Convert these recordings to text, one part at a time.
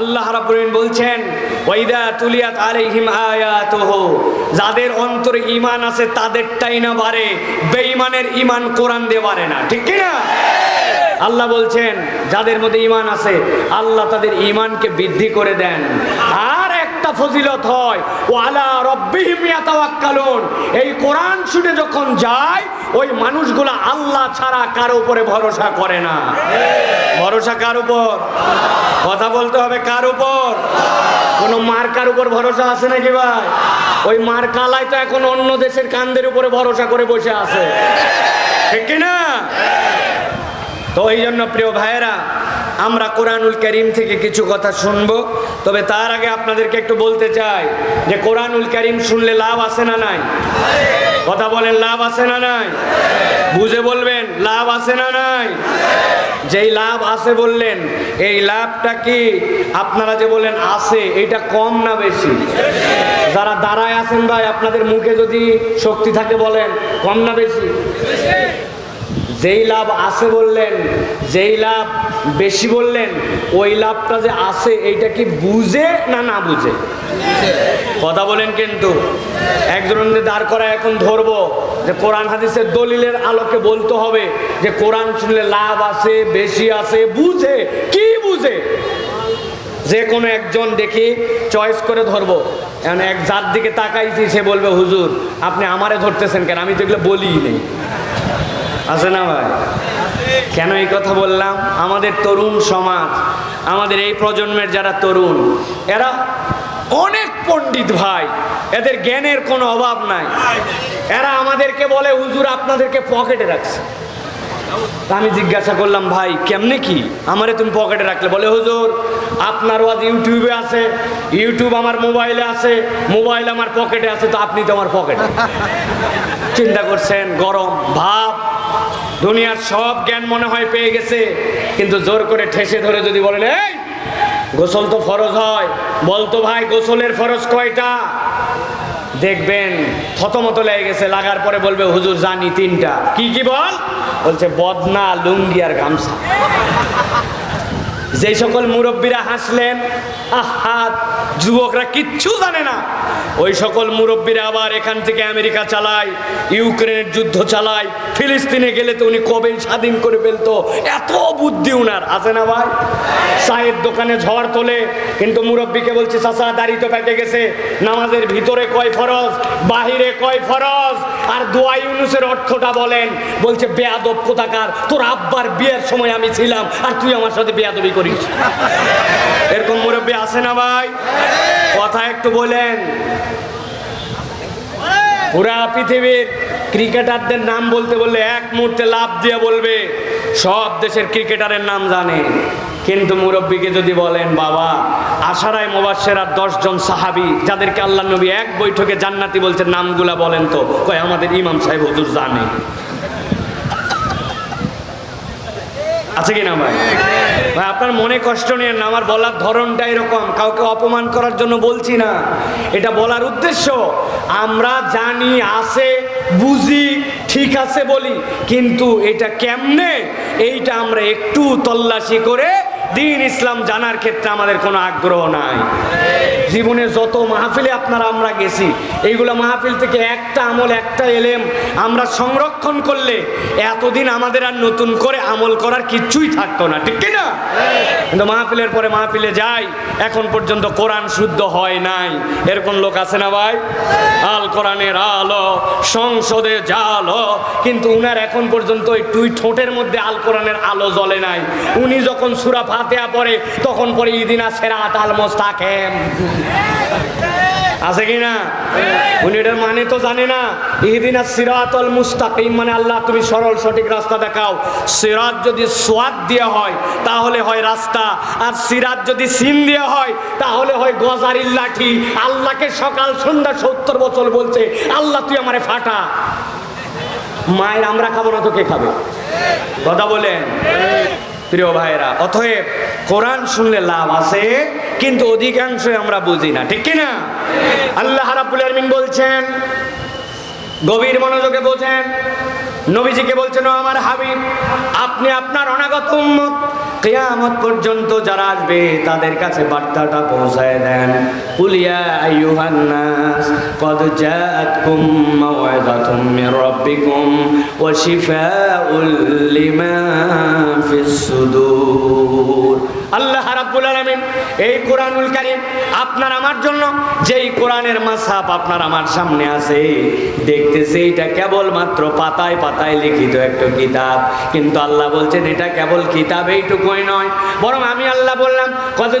আল্লাহ রাব্বুল বলছেন, ওয়াইদা তুলিয়াত আলাইহিম আয়াতুহু যাদের অন্তরে ঈমান আছে তাদেরটাই না বাড়ে, বেঈমানের ঈমান কোরআন দিয়ে বাড়ে না, ঠিক কি না? আল্লাহ বলছেন, যাদের মধ্যে ঈমান আছে, আল্লাহ তাদের ঈমানকে বৃদ্ধি করে দেন। একটা ফজিলত হয়। ও আলা রব্বিহিম ইয়াতাওয়াক্কালুন। এই কোরআন শুনে যখন যায়, ওই মানুষগুলো আল্লাহ ছাড়া কারও উপরে ভরসা করে না। ভরসা কার উপর? কথা বলতে হবে কার উপর? কোন মার্কার উপর ভরসা আছে নাকি ভাই? ওই মার্কালাই তো এখন অন্য দেশের কান্দের উপরে ভরসা করে বসে আছে। ঠিক কি না তো এই জন্য প্রিয় ভাইয়েরা আমরা কোরআনুল করিম থেকে কিছু কথা শুনব। তবে তার আগে আপনাদেরকে একটু বলতে চাই যে কোরআনুল করিম শুনলে লাভ আছে না নাই? কথা বলেন, লাভ আছে না নাই? বুঝে বলবেন, লাভ আছে না নাই? যেই লাভ আছে বললেন, এই লাভটা কি? আপনারা যে বলেন আছে, এটা কম না বেশি? যারা দাঁড়ায় আছেন ভাই, আপনাদের মুখে যদি শক্তি থাকে বলেন, কম না বেশি? যেই লাভ আছে বললেন, যেই লাভ বেশি বললেন, ওই লাভটা যে আছে, এইটা কি বুঝে না না বুঝে? কথা বলেন কিন্তু, একজনের দাঁড় করা এখন ধরবো যে কোরআন হাদিসের দলিলের আলোকে বলতে হবে যে কোরআন শুনলে লাভ আছে, বেশি আছে, বুঝে, কি বুঝে? যে কোনো একজন দেখি চয়েস করে ধরবো। এখন এক যার দিকে তাকাইছি, সে বলবে, হুজুর, আপনি আমারে ধরতেছেন কেন? আমি তো এগুলো বলিই নেই। আছে না ভাই? কেন এই কথা বললাম? আমাদের তরুণ সমাজ, আমাদের এই প্রজন্মের যারা তরুণ, এরা অনেক পণ্ডিত ভাই, এদের জ্ঞানের কোনো অভাব নাই। এরা আমাদেরকে বলে, হুজুর, আপনাদেরকে পকেটে রাখছে। আমি জিজ্ঞাসা করলাম, ভাই, কেমনে কি? আমারে তুমি পকেটে রাখলে। বলে, হুজুর, আপনার ওয়াজ ইউটিউবে আছে, ইউটিউব আমার মোবাইলে আছে, মোবাইল আমার পকেটে আছে, তো আপনি তো আমার পকেটে। চিন্তা করছেন, গরম ভাব। দুনিয়ার সব জ্ঞান মনে হয় পেয়ে গেছে, কিন্তু জোর করে ঠেসে ধরে যদি বলেন, এই, গোসল তো ফরজ হয়। বলতো, ভাই, গোসলের ফরজ কয়টা? দেখবেন থতমত লেগে গেছে, লাগার পরে বলবে, হুজুর, জানি তিনটা। কি কি বল? বলছে, বদনা, লুঙ্গি আর গামছা। যে সকল মুরব্বীরা হাসলেন, আহা যুবকরা কিচ্ছু জানে না। ওই সকল মুরব্বীরা আবার এখান থেকে আমেরিকা চালায়, ইউক্রেনের যুদ্ধ চালায়, ফিলিস্তিনে গেলে তো উনি কবেই স্বাধীন করে ফেলতো? এত বুদ্ধি উনার। আছে না ভাই? চায়ের দোকানে ঝড় তোলে, কিন্তু মুরব্বীকে বলছে, চাচা, দাড়ি তো পেকে গেছে। নামাজের ভিতরে কয় ফরজ, বাহিরে কয় ফরজ? আর দোয়া ইউনুসের অর্থটা বলেন, বলছে, বেয়াদব কোথাকার? তোর আব্বার বিয়ের সময় আমি ছিলাম, আর তুই আমার সাথে বেয়াদবি করিস। এরকম মুরব্বী আছে না ভাই? কথা একটু বলেন। পুরা পৃথিবীর ক্রিকেটারদের নাম বলতে বললে এক মুহূর্তে লাভ দিয়ে বলবে, সব দেশের ক্রিকেটারের নাম জানে। কিন্তু মুরব্বীকে যদি বলেন, বাবা, আশারায় মোবাসের দশজন সাহাবি, যাদেরকে আল্লাহ নবী এক বৈঠকে জান্নাতি বলছেন নামগুলা বলেন তো। কয়, আমাদের ইমাম সাহেব হুজুর জানে। আছে কি না ভাই? ভাই, আপনার মনে কষ্ট নেন আমার বলার ধরনটা এরকম, কাউকে অপমান করার জন্য বলছি না। এটা বলার উদ্দেশ্য, আমরা জানি, আছে, বুঝি, ঠিক আছে বলি, কিন্তু এটা কেমনে, এইটা আমরা একটু তল্লাশি করে দিন ইসলাম জানার ক্ষেত্রে আমাদের কোনো আগ্রহ নাই। জীবনে যত মাহফিলে আপনারা আমরা গেছি, এইগুলো মাহফিল থেকে একটা আমল, একটা এলেম আমরা সংরক্ষণ করলে এতদিন আমাদের আর নতুন করে আমল করার কিচ্ছুই থাকতো না, ঠিক কি না কিন্তু মাহফিলের পরে মাহফিলে যাই, এখন পর্যন্ত কোরআন শুদ্ধ হয় নাই। এরকম লোক আছে না ভাই? আল কোরআনের আলো, সংসদে জালো, কিন্তু উনার এখন পর্যন্ত ওই টুই ঠোঁটের মধ্যে আল কোরআনের আলো জ্বলে নাই। উনি যখন সুরা ফাতেহা পড়ে, তখন পরে ইদিনা সেরাত আল মোস্তাকেম। আছে কি না? উনি এটার মানে তো জানে না। ইহদিনা সিরাতল মুস্তাকিম মানে আল্লাহ তুমি সরল সঠিক রাস্তা দেখাও। সিরাত যদি সোয়াদ দেওয়া হয়, তাহলে হয় রাস্তা। আর সিরাত যদি সিন দেওয়া হয়, তাহলে হয় গজারির লাঠি আল্লাহকে সকাল, সন্ধ্যা সত্তর বছর বলছে, আল্লাহ, তুই আমারে ফাটা। মায়ের আমরা খাব না, তো কে খাবে? কথা বলেন। প্রিয় ভাইরা, অতএব কোরআন শুনলে লাভ আছে, কিন্তু অধিকাংশই আমরা বুঝি না, ঠিক কিনা? আল্লাহ রাবুল আলমিন বলছেন, গভীর মনোযোগে বোঝেন, নবীজিকে বলছেন আমার হাবিব, আপনি আপনার অনাগত উম্মত কিয়ামত পর্যন্ত যারা আসবে, তাদের কাছে বার্তাটা পৌঁছায় দেন। কুলিয়া আইয়ুহান নাস, কদ জাআতকুম মাওয়াদাতুম মির রাব্বিকুম ওয়া শিফাউল লিমা ফিস আল্লাহ রাব্বুল আলামিন এই কোরআনুল কারীম আপনার আমার জন্য, যেই কোরআনের মাসহাব আপনার আমার সামনে আছে, দেখতেছে এটা কেবল মাত্র পাতায় পাতায় লিখিত একটা কিতাব। কিন্তু আল্লাহ বলছেন, এটা কেবল কিতাব, এইটুকুই নয়। বরং আমি আল্লাহ বললাম কত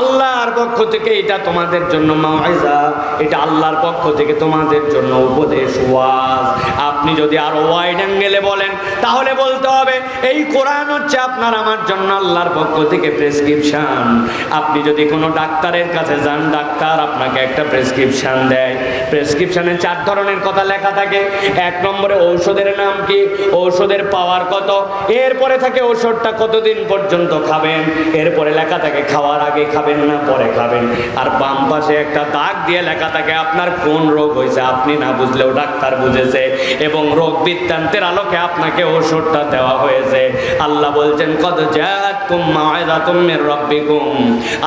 আল্লাহর পক্ষ থেকে এটা তোমাদের জন্য মাউইজা, এটা আল্লাহর পক্ষ থেকে তোমাদের জন্য উপদেশ, ওয়াজ। আপনি যদি আরও ওয়াইড অ্যাঙ্গেলে বলেন, তাহলে বলতে হবে, এই কোরআন হচ্ছে আপনার আমার জন্য আল্লাহর পক্ষ থেকে প্রেসক্রিপশন আপনি যদি কোনো ডাক্তারের কাছে যান, ডাক্তার আপনাকে একটা প্রেসক্রিপশন দেয়। প্রেসক্রিপশনে চার ধরনের কথা লেখা থাকে। এক নম্বরে ঔষধের নাম কি? ঔষধের পাওয়ার কত? এরপরে থাকে ঔষধটা কতদিন পর্যন্ত খাবেন? এরপরে লেখা থাকে খাওয়ার আগে খাবেন না, পরে খাবেন। আর বাম পাশে একটা দাগ দিয়ে লেখা থাকে, আপনার কোন রোগ হয়েছে? আপনি না বুঝলেও ডাক্তার বুঝেছে এবং রোগ বৃত্তান্তের আলোকে আপনাকে ওষুধটা দেওয়া হয়েছে। আল্লাহ বলছেন কত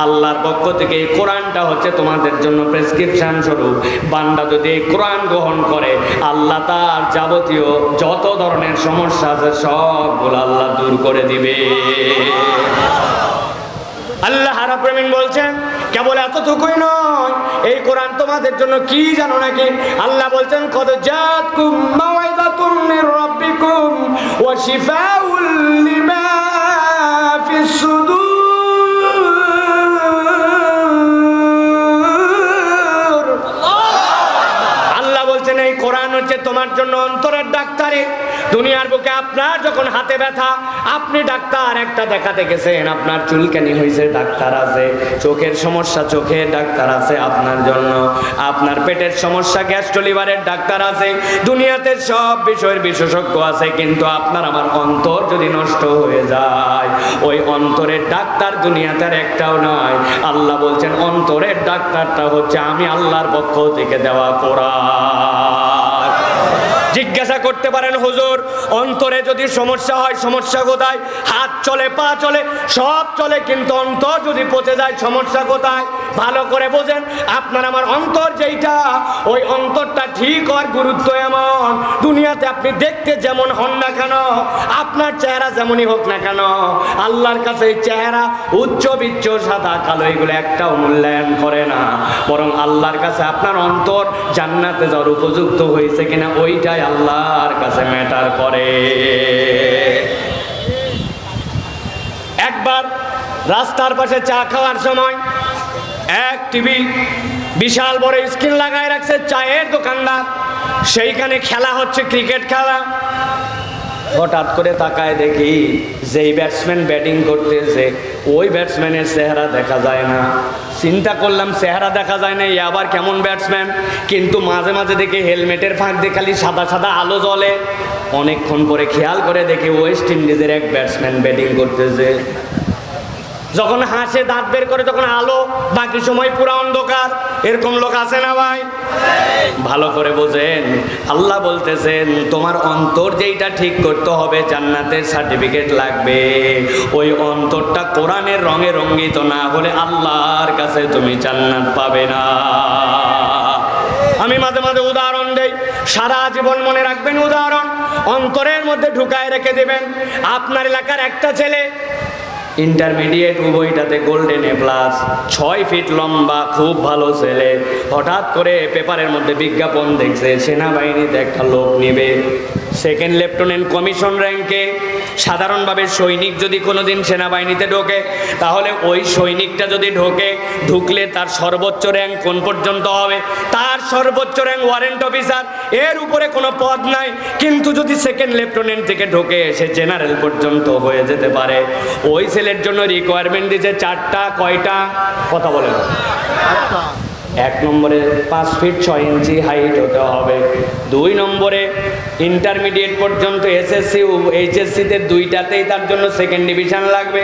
আল্লাহর পক্ষ থেকে এই কোরআনটা হচ্ছে তোমাদের জন্য প্রেসক্রিপশন স্বরূপ। বান্দা যদি এই কোরআন গ্রহণ করে, আল্লাহ তার যাবতীয় যত ধরনের সমস্যা আছে সবগুলো আল্লাহ দূর করে দিবে। আল্লাহ রাব্বুল বলছেন, কেবল এতটুকুই নয়, এই কোরআন তোমাদের জন্য কি জানো নাকি? আল্লাহ বলছেন কত জাতকুম মাওয়াইদাতুম মির রাব্বিকুম ওয়া শিফাউল এই তোমার জন্য অন্তরের ডাক্তারে, দুনিয়ার বুকে আপনার যখন হাতে ব্যথা, আপনি ডাক্তার একটা দেখাতে গেছেন আপনার চুলকানি হয়েছে ডাক্তার আছে। চোখের সমস্যা, চোখের ডাক্তার আছে আপনার জন্য। আপনার পেটের সমস্যা গ্যাস্ট্রোলিভারের ডাক্তার আছে। দুনিয়াতে সব বিষয়ের বিশেষজ্ঞ আছে, কিন্তু আপনার আমার অন্তর যদি নষ্ট হয়ে যায়, ওই অন্তরের ডাক্তার দুনিয়াতে একটাও নয়। আল্লাহ বলছেন, অন্তরের ডাক্তারটা হচ্ছে আমি আল্লাহর পক্ষ থেকে দেওয়া কোরআন। জিজ্ঞাসা করতে পারেন, হুজুর, অন্তরে যদি সমস্যা হয়, সমস্যা কোথায়? হাত চলে, পা চলে, সব চলে, কিন্তু অন্তর যদি পচে যায়, সমস্যা কোথায়? ভালো করে বোঝেন। আপনার আমার অন্তর যেইটা, ওই অন্তরটা ঠিক হওয়ার গুরুত্ব এমন। দুনিয়াতে আপনি দেখতে যেমন হন না কেন, আপনার চেহারা যেমনই হোক না কেন, আল্লাহর কাছে এই চেহারা উচ্চ বিচ্চ, সাদা কালো, এগুলো একটাও মূল্যায়ন করে না। বরং আল্লাহর কাছে আপনার অন্তর জান্নাতে যাওয়ার উপযুক্ত হয়েছে কিনা, ওইটাই আল্লাহর কাছে ম্যাটার করে। একবার রাস্তার পাশে চা খাওয়ার সময় এক টিভি বিশাল বড় স্ক্রিন লাগায় রাখছে, চায়ের দোকানদার। সেইখানে খেলা হচ্ছে ক্রিকেট খেলা। হঠাৎ করে তাকায় দেখি যেই ব্যাটসম্যান ব্যাটিং করতেছে, ওই ব্যাটসম্যানের চেহারা দেখা যায় না। চিন্তা করলাম, চেহারা দেখা যায় না, এ আবার কেমন ব্যাটসম্যান কিন্তু মাঝে মাঝে দেখে হেলমেটের ফাঁক দিয়ে খালি সাদা সাদা আলো জ্বলে। অনেকক্ষণ পরে খেয়াল করে দেখি ওয়েস্ট ইন্ডিজের এক ব্যাটসম্যান ব্যাটিং করতেছে। যখন হাসে, দাঁত বের করে, তখন আলো, বাকি সময় পুরো অন্ধকার। এরকম লোক আছে না ভাই? ভালো করে বোঝেন। আল্লাহ বলতেছেন, তোমার অন্তর যেইটা ঠিক করতে হবে, জান্নাতের সার্টিফিকেট লাগবে। ওই অন্তরটা কোরআনের রঙে রঙ্গিত না হলে আল্লাহর কাছে তুমি জান্নাত পাবে না। আমি মাঝে মাঝে উদাহরণ দেই। সারা জীবন মনে রাখবেন উদাহরণ। অন্তরের মধ্যে ঢুকায় রেখে দেবেন। আপনার এলাকার একটা ছেলে ইন্টারমিডিয়েট উভয়টাতে গোল্ডেন এ প্লাস ছয় ফিট লম্বা, খুব ভালো ছেলে। হঠাৎ করে পেপারের মধ্যে বিজ্ঞাপন দেখছে, সেনাবাহিনীতে একটা লোক নেবে। সেকেন্ড লেফটেন্যান্ট কমিশন র্যাঙ্কে সাধারণভাবে সৈনিক যদি কোনোদিন সেনাবাহিনীতে ঢোকে, তাহলে ওই সৈনিকটা যদি ঢোকে, ঢুকলে তার সর্বোচ্চ র্যাঙ্ক কোন পর্যন্ত হবে? তার সর্বোচ্চ র্যাঙ্ক ওয়ারেন্ট অফিসার এর উপরে কোনো পদ নাই। কিন্তু যদি সেকেন্ড লেফটেন্যান্ট থেকে ঢোকে, সে জেনারেল পর্যন্ত হয়ে যেতে পারে। ওই ছেলের জন্য রিকোয়ারমেন্ট দিয়েছে চারটা, কয়টা? কথা বলেন। এক নম্বরে পাঁচ ফিট ছয় ইঞ্চি হাইট হতে হবে। দুই নম্বরে ইন্টারমিডিয়েট পর্যন্ত এসএসসি এইচএসসিতে দুইটাতেই তার জন্য সেকেন্ড ডিভিশন লাগবে।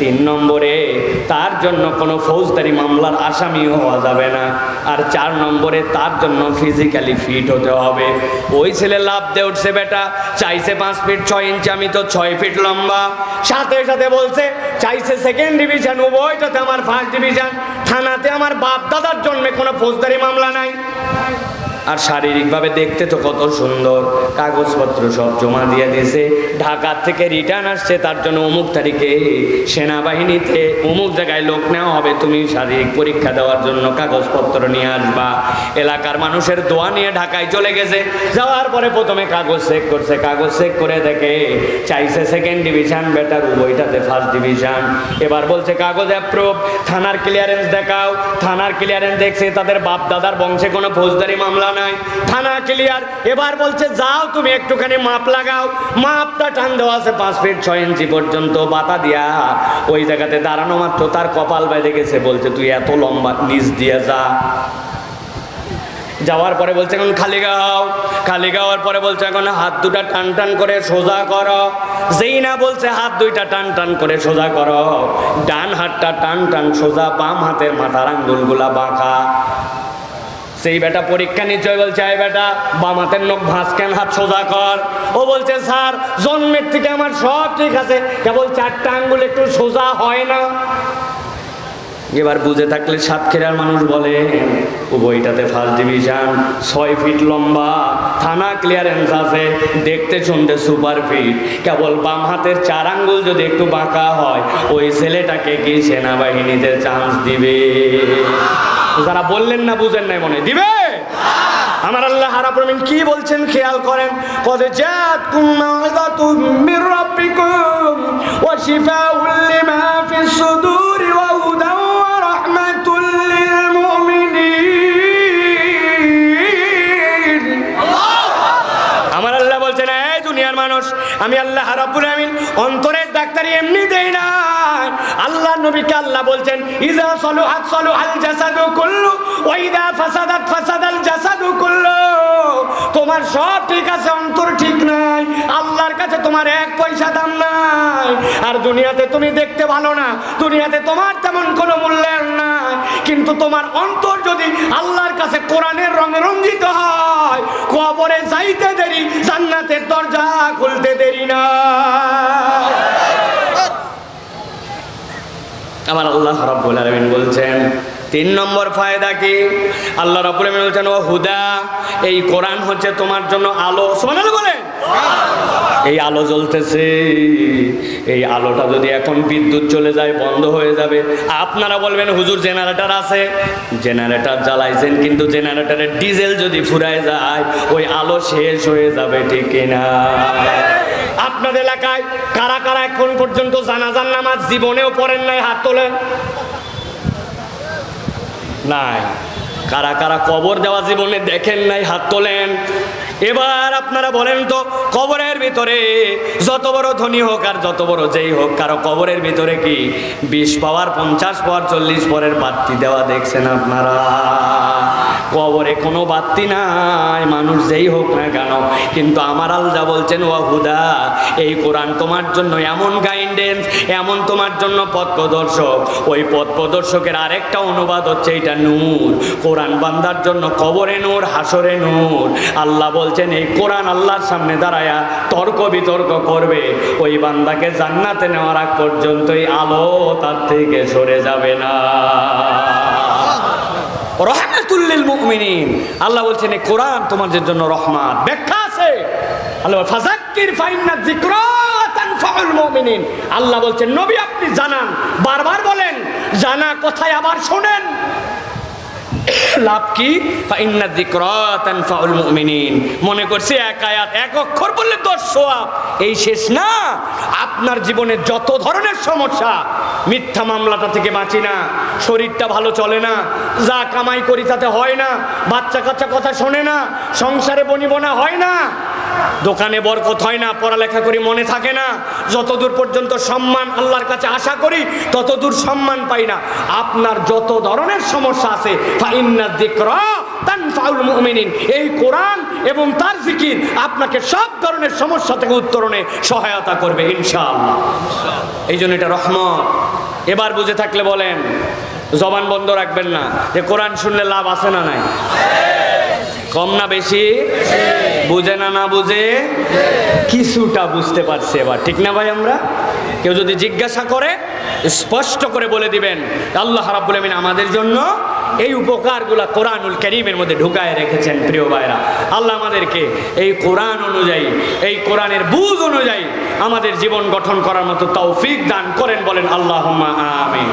তিন নম্বরে তার জন্য কোনো ফৌজদারি মামলার আসামিও হওয়া যাবে না। আর চার নম্বরে তার জন্য ফিজিক্যালি ফিট হতে হবে। ওই ছেলে লাভ দিয়ে উঠছে বেটা, চাইছে পাঁচ ফিট ছয় ইঞ্চি, আমি তো ছয় ফিট লম্বা। সাথে সাথে বলছে, চাইছে সেকেন্ড ডিভিশন উভয়টাতে আমার ফার্স্ট ডিভিশন থানাতে আমার বাপ দাদার জন্মে কোনো ফৌজদারি মামলা নাই? আর শারীরিকভাবে দেখতে তো কত সুন্দর। কাগজপত্র সব জমা দিয়ে দিয়েছে। ঢাকার থেকে রিটার্ন আসছে, তার জন্য অমুক তারিখে সেনাবাহিনীতে অমুক জায়গায় লোক নেওয়া হবে। তুমি শারীরিক পরীক্ষা দেওয়ার জন্য কাগজপত্র নিয়ে আসবা। এলাকার মানুষের দোয়া নিয়ে ঢাকায় চলে গেছে। যাওয়ার পরে প্রথমে কাগজ চেক করছে। কাগজ চেক করে দেখে চাইছে সেকেন্ড ডিভিশন বেটার উভয়টাতে ফার্স্ট ডিভিশন এবার বলছে, কাগজ অ্যাপ্রুভ থানার ক্লিয়ারেন্স দেখাও। থানার ক্লিয়ারেন্স দেখছে, তাদের বাপ দাদার বংশে কোনো ফৌজদারি মামলা নাই। থানা ক্লিয়ার এবার বলছে, যাও তুমি একটুখানি মাপ লাগাও। মাপটা টান দেওয়া আছে পাঁচ ফিট ছয় ইঞ্চি পর্যন্ত, বাতা দিয়া ওই জায়গাতে দাঁড়ানো মাত্র। তার কপাল বেঁধে গেছে, বলছে, তুই এত লম্বা নিচ দিয়ে যা। যাওয়ার পরে বলছে, এখন খালি গাও। খালি গাওয়ার পরে বলছে, এখন হাত দুটা টান টান করে সোজা করো। যেই না বলছে, হাত দুইটা টান টান করে সোজা করো। ডান হাতটা টান টান সোজা, বাম হাতের মাথার আঙ্গুলগুলা বাঁকা। সেই বেটা পরীক্ষা নিশ্চয় বলছে, আয় বেটা বাম হাতের নখ ভাঁজকেন হাত সোজা কর। ও বলছে, স্যার, জন্মের থেকে আমার সব ঠিক আছে, কেবল চারটা আঙ্গুল একটু সোজা হয় না। এবার বুঝে থাকলে সাতক্ষীরার মানুষ বলে ও বইটাতে ফার্স্ট ডিভিশন ছয় ফিট লম্বা, থানা ক্লিয়ারেন্স আছে, দেখতে শুনতে সুপার ফিট কেবল বাম হাতের চার আঙ্গুল যদি একটু বাঁকা হয়, ওই ছেলেটাকে কি সেনাবাহিনীতে চান্স দিবে? যারা বললেন না, বুঝেন নাই মনে দিবে? আমার আল্লাহ হারাপ্রমিন কি বলছেন খেয়াল করেন? কদে জাত কুমাদাতুম মির রাব্বিকুম ওয়া শিফাউল লিমা ফিস সুদুরি ওয়া হুদাও ওয়া রাহমাতুল লিল মুমিনিন। আমার আল্লাহ বলছেন, এই দুনিয়ার মানুষ, আমি আল্লাহ রাব্বুল আমিন অন্তরের ডাক্তারি এমনি নবীকে আল্লাহ বলছেন ইজা সলুহাত সলুহাল জাসাদু কুল্লু, ওয়া ইজা ফাসাদাত ফাসাদাল জাসাদু কুল্লু। তোমার সব ঠিক আছে, অন্তর ঠিক নাই, আল্লাহর কাছে তোমার এক পয়সা দাম নাই। আর দুনিয়াতে তুমি দেখতে ভালো না, দুনিয়াতে তোমার তেমন কোনো মূল্যায়ন নাই। কিন্তু তোমার অন্তর যদি আল্লাহর কাছে কোরআনের রঙে রঞ্জিত হয়, কবরে যাইতে দেরি, জান্নাতের দরজা খুলতে দেরি না। আমার আল্লাহ রাব্বুল আলামিন বলছেন, তিন নম্বর ফায়দা কি? আল্লাহ রাব্বুল আলামিন বলছেন, ও হুদা, এই কোরআন হচ্ছে তোমার জন্য আলো। সুবহানাল্লাহ বলেন। এই আলো জ্বলতেছে। এই আলোটা যদি এখন বিদ্যুৎ চলে যায়, বন্ধ হয়ে যাবে। আপনারা বলবেন, হুজুর, জেনারেটর আছে? জেনারেটর জ্বালাইছেন, কিন্তু জেনারেটরের ডিজেল যদি ফুরায় যায়, ওই আলো শেষ হয়ে যাবে, ঠিক না আপনাদের এলাকায় কারা কারা এখন পর্যন্ত জানাজান নামাজ জীবনেও পড়েন নাই, হাত তোলেন? নাই। কারা কারা কবর দেওয়া জীবনে দেখেন নাই, হাত তোলেন? এবার আপনারা বলেন তো, কবরের ভিতরে যত বড় ধনী হোক আর যত বড় যেই হোক, কারও কবরের ভিতরে কি বিশ পাওয়ার, পঞ্চাশ পাওয়ার, চল্লিশ পরের বাত্তি দেওয়া দেখছেন আপনারা? কবরে কোনো বাত্তি নাই, মানুষ যেই হোক না কেন। কিন্তু আমার আল্লাহ বলছেন, ও হুদা, এই কোরআন তোমার জন্য এমন গাইডেন্স এমন তোমার জন্য পথ প্রদর্শক ওই পথ প্রদর্শকের আরেকটা অনুবাদ হচ্ছে এটা নূর। কোরআন বান্দার জন্য কবরে নূর হাসরে নূর। আল্লাহ বলছেন, এই কোরআন আল্লাহর সামনে দাঁড়ায়া তর্ক বিতর্ক করবে। ওই বান্দাকে জান্নাতে নেওয়ার আগ পর্যন্তই আলো তার থেকে সরে যাবে না। রহমাতুল্লিল আল্লাহ বলছেন, এই কোরআন তোমাদের জন্য রহমান ব্যাখ্যা আছে। আল্লাহ ফাজাক্কির ফাইন্না মুমিনিন। আল্লাহ বলছেন, নবী আপনি জানান। বারবার বলেন, জানা কোথায় আবার শোনেন। লাভ কি? মনে করছে এক আয়াত, এক অক্ষর বললে দশ সোয়াব। এই শেষ না। আপনার জীবনে যত ধরনের সমস্যা, মিথ্যা মামলাটা থেকে বাঁচি না, শরীরটা ভালো চলে না, যা কামাই করি তাতে হয় না বাচ্চা কাচ্চা কথা শোনে না, সংসারে বনিবনা হয় না দোকানে বরকত হয় না, পড়ালেখা করি মনে থাকে না। যতদূর পর্যন্ত সম্মান আল্লাহর কাছে আশা করি, ততদূর সম্মান পাই না। আপনার যত ধরনের সমস্যা আছে এই কোরআন এবং তার জিকির আপনাকে সব ধরনের সমস্যা থেকে উত্তরণে সহায়তা করবে, ইনশাআল্লাহ। এই জন্য এটা রহমত। এবার বুঝে থাকলে বলেন, জবান বন্ধ রাখবেন না। যে কোরআন শুনলে লাভ আছে না নাই? কম না বেশি? বুঝে না না বুঝে? কিছুটা বুঝতে পারছি এবার, ঠিক না ভাই আমরা? কেউ যদি জিজ্ঞাসা করে, স্পষ্ট করে বলে দিবেন, আল্লাহ রাব্বুল আমিন আমাদের জন্য এই উপকারগুলা কোরআনুল করিমের মধ্যে ঢুকায় রেখেছেন, প্রিয় ভাইরা। আল্লাহ আমাদেরকে এই কোরআন অনুযায়ী, এই কোরআনের বুঝ অনুযায়ী আমাদের জীবন গঠন করার মতো তৌফিক দান করেন বলেন আল্লাহ আমিন।